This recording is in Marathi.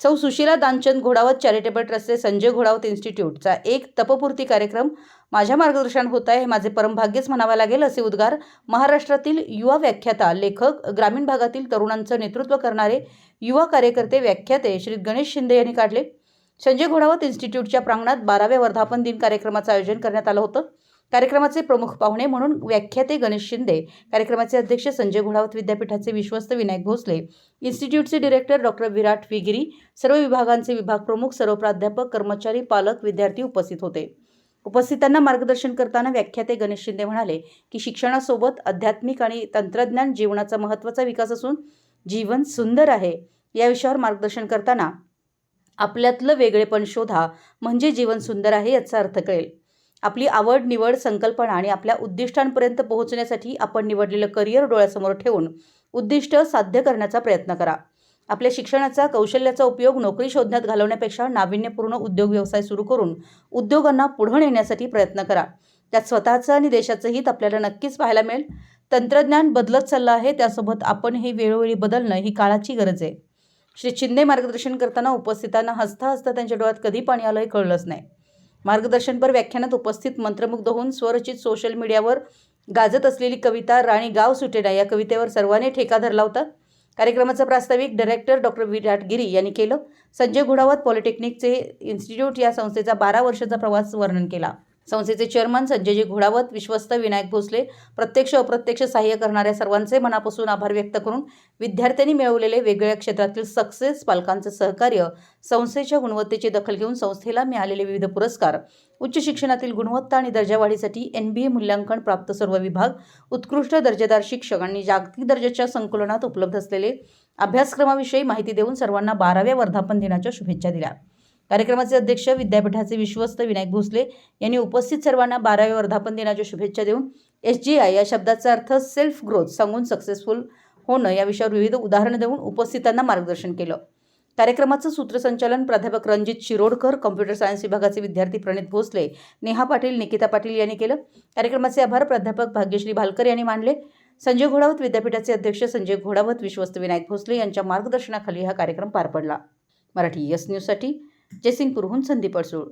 सौ सुशीला दानचंद घोडावत चॅरिटेबल ट्रस्टचे संजय घोडावत इन्स्टिट्यूटचा एक तपपूर्ती कार्यक्रम माझ्या मार्गदर्शन होत आहे. हे माझे परमभाग्यच म्हणावं लागेल असे उद्गार महाराष्ट्रातील युवा व्याख्याता लेखक ग्रामीण भागातील तरुणांचं नेतृत्व करणारे युवा कार्यकर्ते व्याख्याते श्री गणेश शिंदे यांनी काढले. संजय घोडावत इन्स्टिट्यूटच्या प्रांगणात बाराव्या वर्धापन दिन कार्यक्रमाचं आयोजन करण्यात आलं होतं. कार्यक्रमाचे प्रमुख पाहुणे म्हणून व्याख्याते गणेश शिंदे कार्यक्रमाचे अध्यक्ष संजय घोडावत विद्यापीठाचे विश्वस्त विनायक भोसले इन्स्टिट्यूटचे डिरेक्टर डॉक्टर विराट विगिरी सर्व विभागांचे विभाग प्रमुख सर्व प्राध्यापक कर्मचारी पालक विद्यार्थी उपस्थित होते. उपस्थितांना मार्गदर्शन करताना व्याख्याते गणेश शिंदे म्हणाले की शिक्षणासोबत आध्यात्मिक आणि तंत्रज्ञान जीवनाचा महत्त्वाचा विकास असून जीवन सुंदर आहे. या विषयावर मार्गदर्शन करताना आपल्यातलं वेगळेपण शोधा म्हणजे जीवन सुंदर आहे याचा अर्थ कळेल. आपली आवड निवड संकल्पना आणि आपल्या उद्दिष्टांपर्यंत पोहोचण्यासाठी आपण निवडलेलं करिअर डोळ्यासमोर ठेवून उद्दिष्ट साध्य करण्याचा प्रयत्न करा. आपल्या शिक्षणाचा कौशल्याचा उपयोग नोकरी शोधण्यात घालवण्यापेक्षा नाविन्यपूर्ण उद्योग व्यवसाय सुरू करून उद्योगांना पुढं नेण्यासाठी प्रयत्न करा. त्यात स्वतःचं आणि देशाचं हित आपल्याला नक्कीच पाहायला मिळेल. तंत्रज्ञान बदलत चाललं आहे त्यासोबत आपण हे वेळोवेळी बदलणं ही काळाची गरज आहे. श्री चिंदे मार्गदर्शन करताना उपस्थितांना हसता हसता त्यांच्या डोळ्यात कधी पाणी आलं हे कळलंच नाही. मार्गदर्शनपर व्याख्यानात उपस्थित मंत्रमुग्ध होऊन स्वरचित सोशल मीडियावर गाजत असलेली कविता राणी गाव सुटेना या कवितेवर सर्वांनी ठेका धरला होता. कार्यक्रमाचं प्रास्ताविक डायरेक्टर डॉक्टर विराट गिरी यांनी केलं. संजय घुडावत पॉलिटेक्निकचे इन्स्टिट्यूट या संस्थेचा बारा वर्षाचा प्रवास वर्णन केला. संस्थेचे चेअरमन संजयजी घोडावत विश्वस्त विनायक भोसले प्रत्यक्ष अप्रत्यक्ष सहाय्य करणाऱ्या सर्वांचे मनापासून आभार व्यक्त करून विद्यार्थ्यांनी मिळवलेले वेगवेगळ्या क्षेत्रातील सक्सेस पालकांचं सहकार्य संस्थेच्या गुणवत्तेची दखल घेऊन संस्थेला मिळालेले विविध पुरस्कार उच्च शिक्षणातील गुणवत्ता आणि दर्जावाढीसाठी एन बी ए मूल्यांकन प्राप्त सर्व विभाग उत्कृष्ट दर्जेदार शिक्षक आणि जागतिक दर्जाच्या संकुलनात उपलब्ध असलेले अभ्यासक्रमाविषयी माहिती देऊन सर्वांना बाराव्या वर्धापन दिनाच्या शुभेच्छा दिल्या. कार्यक्रमाचे अध्यक्ष विद्यापीठाचे विश्वस्त विनायक भोसले यांनी उपस्थित सर्वांना बाराव्या वर्धापन दिनाच्या शुभेच्छा देऊन एस जी आय या शब्दाचा अर्थ सेल्फ ग्रोथ सांगून सक्सेसफुल होणं या विषयावर विविध उदाहरणं देऊन उपस्थितांना मार्गदर्शन केलं. कार्यक्रमाचं सूत्रसंचालन प्राध्यापक रणजित शिरोडकर कॉम्प्युटर सायन्स विभागाचे विद्यार्थी प्रणित भोसले नेहा पाटील निकिता पाटील यांनी केलं. कार्यक्रमाचे आभार प्राध्यापक भाग्यश्री भालकर यांनी मानले. संजय घोडावत विद्यापीठाचे अध्यक्ष संजय घोडावत विश्वस्त विनायक भोसले यांच्या मार्गदर्शनाखाली हा कार्यक्रम पार पडला. मराठी यस न्यूजसाठी जयसिंगपूरहून संदीप अडसूळ